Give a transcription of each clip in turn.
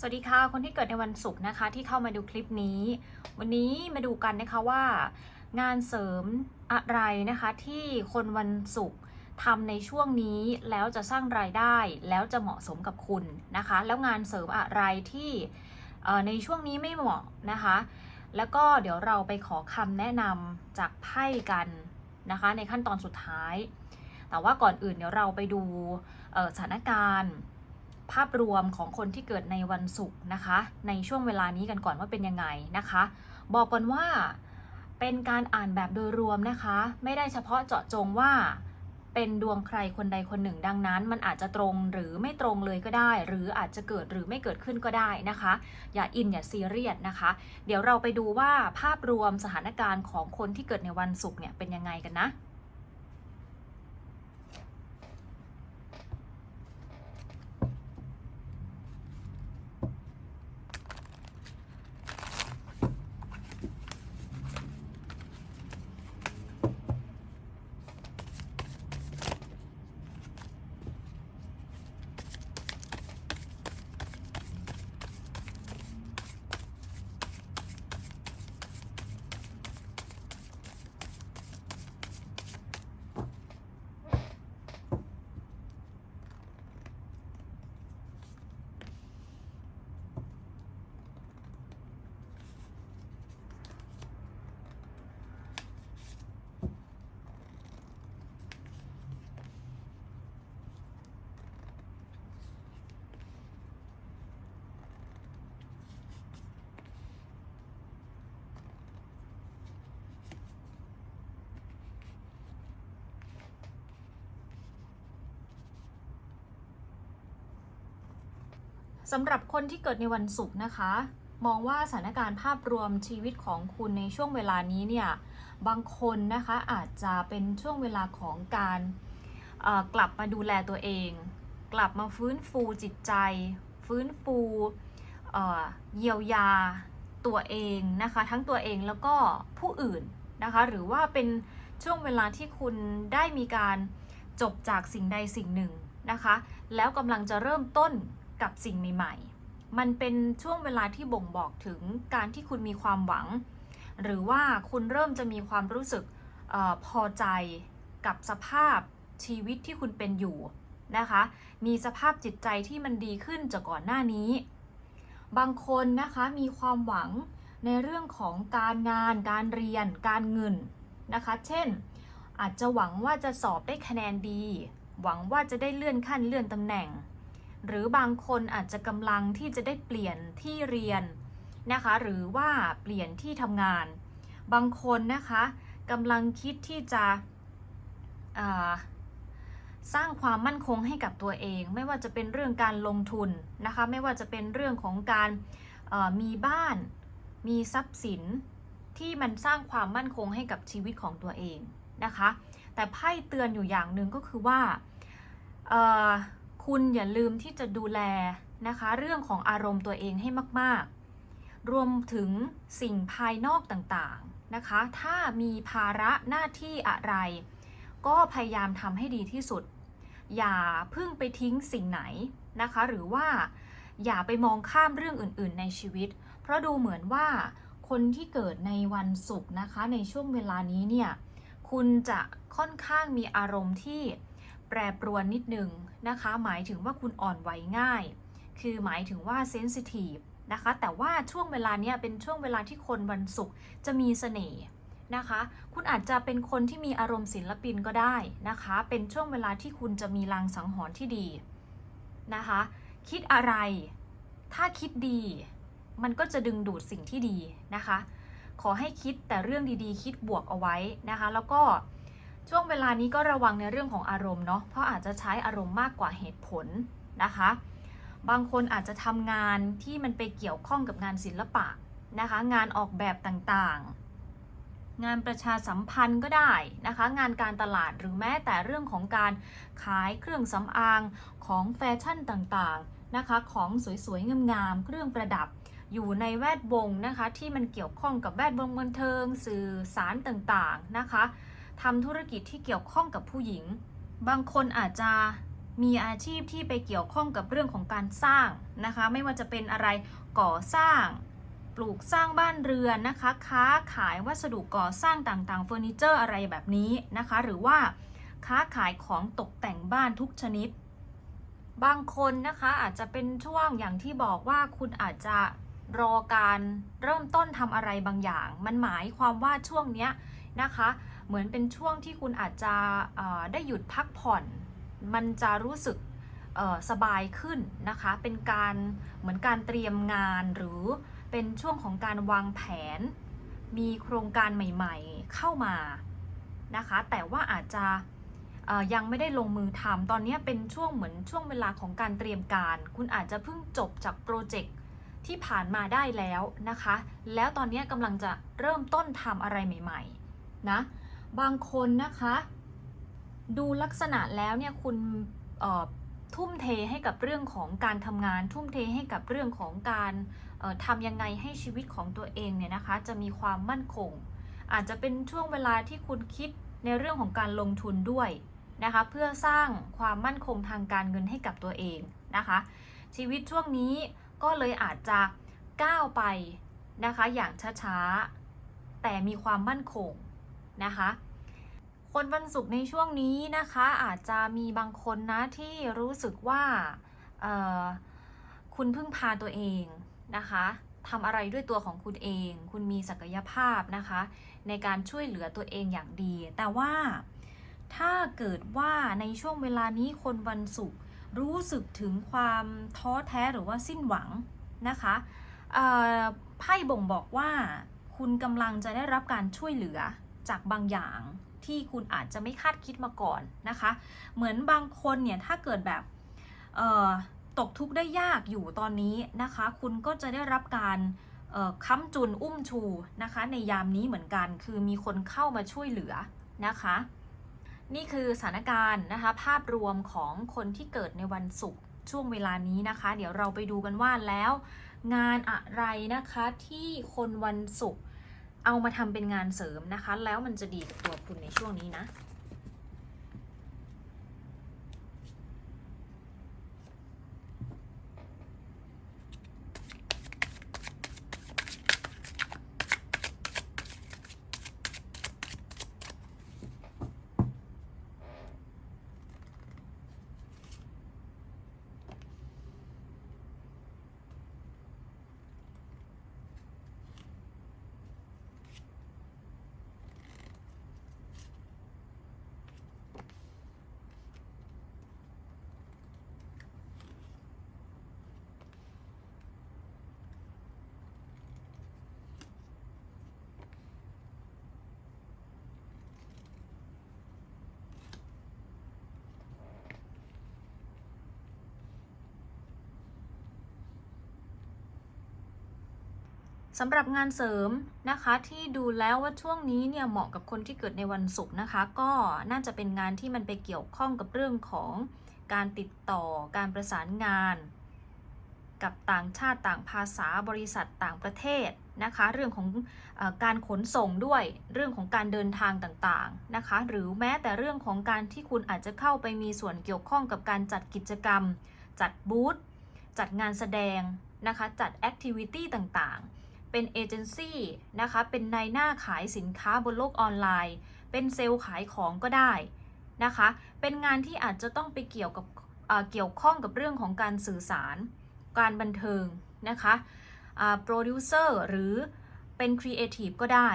สวัสดีค่ะ คนที่เกิดในวันศุกร์นะคะ ที่เข้ามาดูคลิปนี้ วันนี้มาดูกันนะคะว่า งานเสริมอะไรนะคะ ที่คนวันศุกร์ทำในช่วงนี้แล้วจะสร้างรายได้ แล้วจะเหมาะสมกับคุณนะคะ แล้วงานเสริมอะไรที่ในช่วงนี้ไม่เหมาะนะคะ แล้วก็เดี๋ยวเราไปขอคำแนะนำจากไพ่กันนะคะ ในขั้นตอนสุดท้าย แต่ว่าก่อนอื่นเดี๋ยวเราไปดูสถานการณ์ ภาพรวมของคนที่เกิดในวันศุกร์นะคะ ในช่วงเวลานี้กันก่อนว่าเป็นยังไงนะคะ บอกก่อนว่าเป็นการอ่านแบบโดยรวมนะคะ ไม่ได้เฉพาะเจาะจงว่าเป็นดวงใครคนใดคนหนึ่งดังนั้น มันอาจจะตรงหรือไม่ตรงเลยก็ได้ หรืออาจจะเกิดหรือไม่เกิดขึ้นก็ได้นะคะ อย่าอินอย่าซีเรียสนะคะ เดี๋ยวเราไปดูว่าภาพรวมสถานการณ์ของคนที่เกิดในวันศุกร์เนี่ยเป็นยังไงกันนะ สำหรับคนที่เกิดในวันศุกร์นะคะ มองว่าสถานการณ์ภาพรวมชีวิตของคุณในช่วงเวลานี้เนี่ยบางคนนะคะอาจจะเป็นช่วงเวลาของการกลับมาดูแลตัวเอง กลับมาฟื้นฟูจิตใจ ฟื้นฟูเยียวยาตัวเองนะคะ ทั้งตัวเองแล้วก็ผู้อื่นนะคะ หรือว่าเป็นช่วงเวลาที่คุณได้มีการจบจากสิ่งใดสิ่งหนึ่งนะคะ แล้วกำลังจะเริ่มต้น กับสิ่งใหม่ๆ มันเป็นช่วงเวลาที่บ่งบอกถึงการที่คุณมีความหวัง หรือว่าคุณเริ่มจะมีความรู้สึกออพอใจกับสภาพชีวิตที่คุณเป็นอยู่นะคะ มีสภาพจิตใจที่มันดีขึ้นจากก่อนหน้านี้ บางคนนะคะมีความหวังในเรื่องของการงาน การเรียน การเงินนะคะ เช่น อาจจะหวังว่าจะสอบได้คะแนนดี หวังว่าจะได้เลื่อนขั้นเลื่อนตำแหน่ง หรือบางคนอาจจะกำลังที่จะได้เปลี่ยนที่เรียนนะคะ หรือว่าเปลี่ยนที่ทำงาน บางคนนะคะกำลังคิดที่จะสร้างความมั่นคงให้กับตัวเอง ไม่ว่าจะเป็นเรื่องการลงทุนนะคะ ไม่ว่าจะเป็นเรื่องของการมีบ้าน มีทรัพย์สินที่มันสร้างความมั่นคงให้กับชีวิตของตัวเองนะคะ แต่ไพ่เตือนอยู่อย่างหนึ่งก็คือว่า คุณอย่าลืมที่จะดูแลนะคะ เรื่องของอารมณ์ตัวเองให้มาก ๆ รวมถึงสิ่งภายนอกต่างๆนะคะ ถ้ามีภาระหน้าที่อะไร ก็พยายามทำให้ดีที่สุด อย่าพิ่งไปทิ้งสิ่งไหนนะคะ หรือว่าอย่าไปมองข้ามเรื่องอื่น ๆ ในชีวิต เพราะดูเหมือนว่าคนที่เกิดในวันศุกร์นะคะ ในช่วงเวลานี้เนี่ย คุณจะค่อนข้างมีอารมณ์ที่ แปรปรวนนิดหนึ่งนะคะ หมายถึงว่าคุณอ่อนไหวง่าย คือหมายถึงว่าเซนซิทีฟนะคะ แต่ว่าช่วงเวลาเนี้ยเป็นช่วงเวลาที่คนวันศุกร์จะมีเสน่ห์นะคะ คุณอาจจะเป็นคนที่มีอารมณ์ศิลปินก็ได้นะคะ เป็นช่วงเวลาที่คุณจะมีลางสังหรณ์ที่ดีนะคะ คิดอะไร ถ้าคิดดี มันก็จะดึงดูดสิ่งที่ดีนะคะ ขอให้คิดแต่เรื่องดีๆ คิดบวกเอาไว้นะคะ แล้วก็ ช่วงเวลานี้ก็ระวังในเรื่องของอารมณ์เนาะเพราะอาจจะใช้อารมณ์มากกว่าเหตุผลนะคะ บางคนอาจจะทำงานที่มันไปเกี่ยวข้องกับงานศิลปะนะคะ งานออกแบบต่างๆ งานประชาสัมพันธ์ก็ได้นะคะ งานการตลาดหรือแม้แต่เรื่องของการขายเครื่องสำอางของแฟชั่นต่างๆนะคะ ของสวยๆงามๆเครื่องประดับอยู่ในแวดวงนะคะที่มันเกี่ยวข้องกับแวดวงบันเทิง สื่อสารต่างๆนะคะ ทำธุรกิจที่เกี่ยวข้องกับผู้หญิง บางคนอาจจะมีอาชีพที่ไปเกี่ยวข้องกับเรื่องของการสร้างนะคะ ไม่ว่าจะเป็นอะไรก่อสร้าง ปลูกสร้างบ้านเรือนนะคะ ค้าขายวัสดุก่อสร้างต่างๆเฟอร์นิเจอร์อะไรแบบนี้นะคะ หรือว่าค้าขายของตกแต่งบ้านทุกชนิด บางคนนะคะอาจจะเป็นช่วงอย่างที่บอกว่าคุณอาจจะรอการเริ่มต้นทำอะไรบางอย่าง มันหมายความว่าช่วงเนี้ย นะคะ เหมือนเป็นช่วงที่คุณอาจจะได้หยุดพักผ่อน มันจะรู้สึกสบายขึ้นนะคะ เป็นการเหมือนการเตรียมงานหรือเป็นช่วงของการวางแผน มีโครงการใหม่ๆเข้ามานะคะ แต่ว่าอาจจะยังไม่ได้ลงมือทำตอนนี้เป็นช่วงเหมือนช่วงเวลาของการเตรียมการ คุณอาจจะเพิ่งจบจากโปรเจกต์ที่ผ่านมาได้แล้วนะคะ แล้วตอนนี้กำลังจะเริ่มต้นทำอะไรใหม่ ๆ นะบางคนนะคะ ดูลักษณะแล้วเนี่ยคุณทุ่มเทให้กับเรื่องของการทำงาน ทุ่มเทให้กับเรื่องของการทำยังไงให้ชีวิตของตัวเองเนี่ยนะคะ จะมีความมั่นคง อาจจะเป็นช่วงเวลาที่คุณคิดในเรื่องของการลงทุนด้วยนะคะ เพื่อสร้างความมั่นคงทางการเงินให้กับตัวเองนะคะ ชีวิตช่วงนี้ก็เลยอาจจะก้าวไปนะคะอย่างช้าๆ แต่มีความมั่นคง นะคะ คนวันศุกร์ในช่วงนี้นะคะอาจจะมีบางคนนะที่รู้สึกว่าคุณพึ่งพาตัวเองนะคะทำอะไรด้วยตัวของคุณเอง คุณมีศักยภาพนะคะ ในการช่วยเหลือตัวเองอย่างดี แต่ว่าถ้าเกิดว่าในช่วงเวลานี้คนวันศุกร์รู้สึกถึงความท้อแท้หรือว่าสิ้นหวังนะคะไพ่บ่งบอกว่าคุณกำลังจะได้รับการช่วยเหลือ จากบางอย่างที่คุณอาจจะไม่คาดคิดมาก่อนนะคะ เหมือนบางคนเนี่ยถ้าเกิดแบบตกทุกข์ได้ยากอยู่ตอนนี้นะคะ คุณก็จะได้รับการค้ำจุนอุ้มชูนะคะ ในยามนี้เหมือนกัน คือมีคนเข้ามาช่วยเหลือนะคะ นี่คือสถานการณ์นะคะ ภาพรวมของคนที่เกิดในวันศุกร์ช่วงเวลานี้นะคะ เดี๋ยวเราไปดูกันว่าแล้ว งานอะไรนะคะที่คนวันศุกร์ เอามาทำเป็นงานเสริมนะคะ แล้วมันจะดีกับตัวคุณในช่วงนี้นะ สำหรับงานเสริมนะคะที่ดูแล้วว่าช่วงนี้เนี่ยเหมาะกับคนที่เกิดในวันศุกร์นะคะ ก็น่าจะเป็นงานที่มันไปเกี่ยวข้องกับเรื่องของการติดต่อการประสานงาน กับต่างชาติต่างภาษาบริษัทต่างประเทศนะคะ เรื่องของอการขนส่งด้วยเรื่องของการเดินทางต่างๆนะคะ หรือแม้แต่เรื่องของการที่คุณอาจจะเข้าไปมีส่วนเกี่ยวข้องกับการจัดกิจกรรม จัดบูธจัดงานแสดงนะคะ จัดแอคทิวิตี้ต่างๆ เป็นเอเจนซี่นะคะ เป็นนายหน้าขายสินค้าบนโลกออนไลน์ เป็นเซลล์ขายของก็ได้นะคะ เป็นงานที่อาจจะต้องไปเกี่ยวกับเกี่ยวข้องกับเรื่องของการสื่อสาร การบันเทิงนะคะโปรดิวเซอร์หรือเป็นครีเอทีฟก็ได้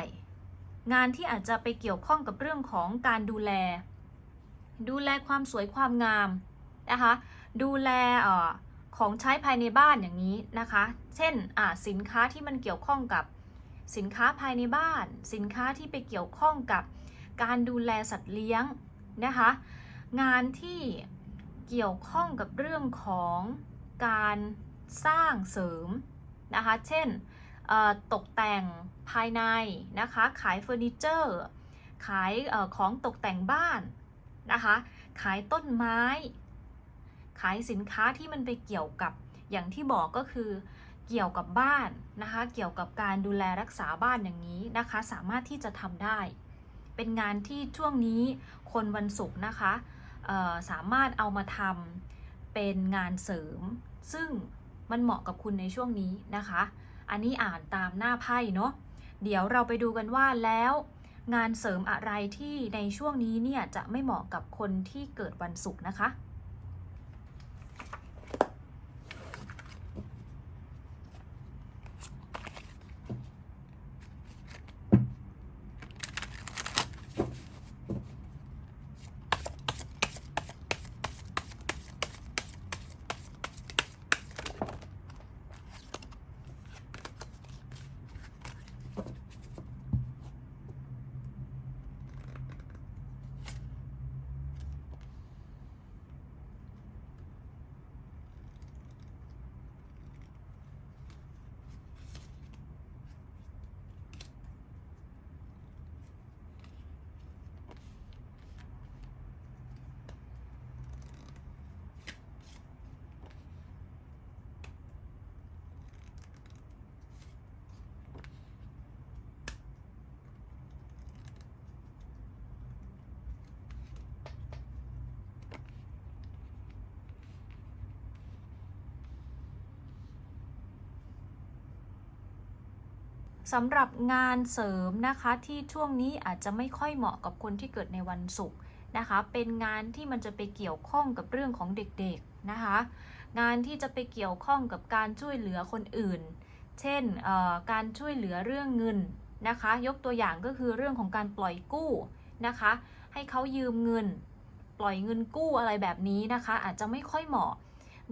งานที่อาจจะไปเกี่ยวข้องกับเรื่องของการดูแล ดูแลความสวยความงามนะคะ ดูแลเอ่อ ของใช้ภายในบ้านอย่างนี้นะคะ เช่นอ่าสินค้าที่มันเกี่ยวข้องกับสินค้าภายในบ้าน สินค้าที่ไปเกี่ยวข้องกับการดูแลสัตว์เลี้ยงนะคะ งานที่เกี่ยวข้องกับเรื่องของการสร้างเสริมนะคะ เช่นตกแต่งภายในนะคะ ขายเฟอร์นิเจอร์ ขายอของตกแต่งบ้านนะคะ ขายต้นไม้ ขายสินค้าที่มันไปเกี่ยวกับอย่างที่บอกก็คือ เกี่ยวกับบ้านนะคะ เกี่ยวกับการดูแลรักษาบ้านอย่างนี้นะคะ สามารถที่จะทำได้ เป็นงานที่ช่วงนี้คนวันศุกร์นะคะสามารถเอามาทำเป็นงานเสริม ซึ่งมันเหมาะกับคุณในช่วงนี้นะคะ อันนี้อ่านตามหน้าไพ่เนาะเดี๋ยวเราไปดูกันว่าแล้วงานเสริมอะไรที่ในช่วงนี้เนี่ยจะไม่เหมาะกับคนที่เกิดวันศุกร์นะคะ สำหรับงานเสริมนะคะที่ช่วงนี้อาจจะไม่ค่อยเหมาะกับคนที่เกิดในวันศุกร์นะคะ เป็นงานที่มันจะไปเกี่ยวข้องกับเรื่องของเด็กๆนะคะ งานที่จะไปเกี่ยวข้องกับการช่วยเหลือคนอื่น เช่นการช่วยเหลือเรื่องเงินนะคะ ยกตัวอย่างก็คือเรื่องของการปล่อยกู้นะคะ ให้เขายืมเงิน ปล่อยเงินกู้อะไรแบบนี้นะคะ อาจจะไม่ค่อยเหมาะ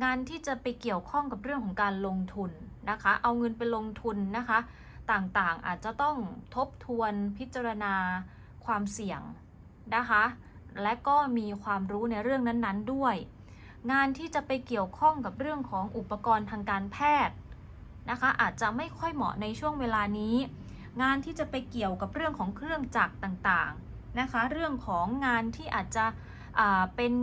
งานที่จะไปเกี่ยวข้องกับเรื่องของการลงทุนนะคะ เอาเงินไปลงทุนนะคะ ต่างๆ อาจจะต้องทบทวนพิจารณาความเสี่ยงนะคะ และก็มีความรู้ในเรื่องนั้นๆด้วย งานที่จะไปเกี่ยวข้องกับเรื่องของอุปกรณ์ทางการแพทย์นะคะ อาจจะไม่ค่อยเหมาะในช่วงเวลานี้ งานที่จะไปเกี่ยวกับเรื่องของเครื่องจักรต่างๆนะคะ เรื่องของงานที่อาจจะเป็น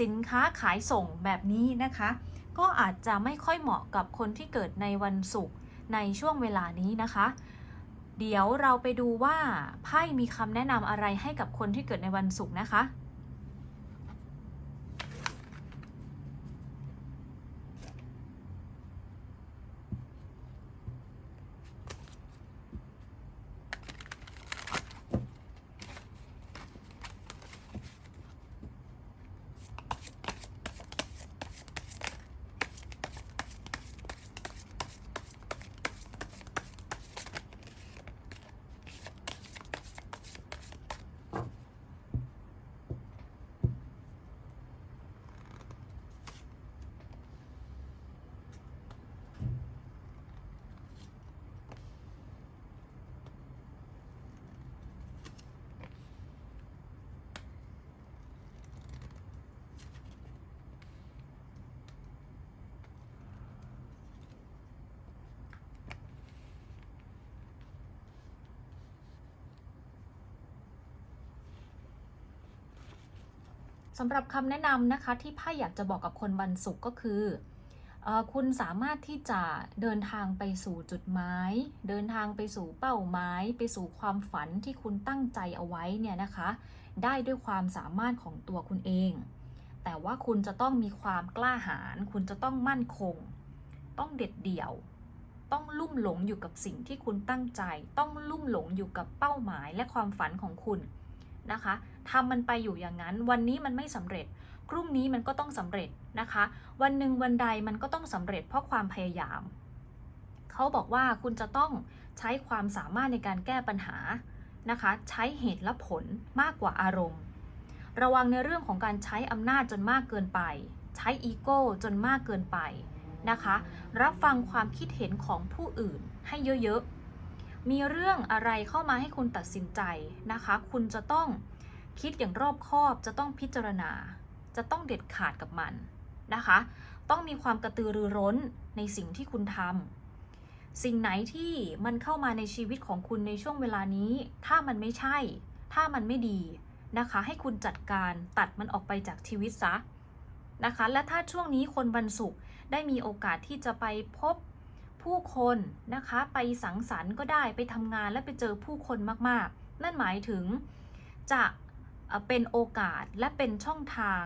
สินค้าขายส่งแบบนี้นะคะ ก็อาจจะไม่ค่อยเหมาะกับคนที่เกิดในวันศุกร์ ในช่วงเวลานี้นะคะ เดี๋ยวเราไปดูว่าไพ่มีคำแนะนำอะไรให้กับคนที่เกิดในวันศุกร์นะคะ สำหรับคำแนะนำนะคะที่ไพ่อยากจะบอกกับคนวันศุกร์ก็คือคุณสามารถที่จะเดินทางไปสู่จุดหมาย เดินทางไปสู่เป้าหมาย ไปสู่ความฝันที่คุณตั้งใจเอาไว้เนี่ยนะคะ ได้ด้วยความสามารถของตัวคุณเอง แต่ว่าคุณจะต้องมีความกล้าหาญคุณจะต้องมั่นคง ต้องเด็ดเดี่ยว ต้องลุ่มหลงอยู่กับสิ่งที่คุณตั้งใจ ต้องลุ่มหลงอยู่กับเป้าหมายและความฝันของคุณ นะคะทำมันไปอยู่อย่างนั้น วันนี้มันไม่สำเร็จ พรุ่งนี้มันก็ต้องสำเร็จนะคะ วันหนึ่งวันใดมันก็ต้องสำเร็จเพราะความพยายาม เขาบอกว่าคุณจะต้องใช้ความสามารถในการแก้ปัญหานะคะ ใช้เหตุและผลมากกว่าอารมณ์ ระวังในเรื่องของการใช้อำนาจจนมากเกินไป ใช้อีโก้จนมากเกินไปนะคะ รับฟังความคิดเห็นของผู้อื่นให้เยอะๆ มีเรื่องอะไรเข้ามาให้คุณตัดสินใจนะคะ คุณจะต้องคิดอย่างรอบคอบ จะต้องพิจารณา จะต้องเด็ดขาดกับมันนะคะ ต้องมีความกระตือรือร้นในสิ่งที่คุณทำสิ่งไหนที่มันเข้ามาในชีวิตของคุณในช่วงเวลานี้ ถ้ามันไม่ใช่ ถ้ามันไม่ดีนะคะ ให้คุณจัดการตัดมันออกไปจากชีวิตซะนะคะ และถ้าช่วงนี้คนวันศุกร์ได้มีโอกาสที่จะไปพบ ผู้คนนะคะ ไปสังสรรค์ก็ได้ไปทำงานและไปเจอผู้คนมากๆ นั่นหมายถึงจะเป็นโอกาสและเป็นช่องทาง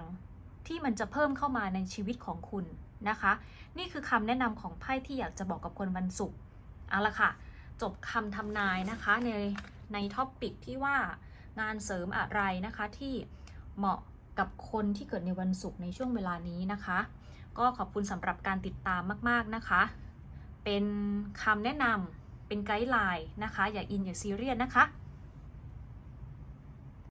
ที่มันจะเพิ่มเข้ามาในชีวิตของคุณนะคะ นี่คือคำแนะนำของไพ่ที่อยากจะบอกกับคนวันศุกร์เอาละค่ะ จบคำทำนายนะคะในในท็อปปิกที่ว่างานเสริมอะไรนะคะที่เหมาะกับคนที่เกิดในวันศุกร์ในช่วงเวลานี้นะคะ ก็ขอบคุณสำหรับการติดตามมาก ๆ นะคะ เป็นคำแนะนำเป็นไกด์ไลน์นะคะ อย่าอินอย่าซีเรียสนะคะ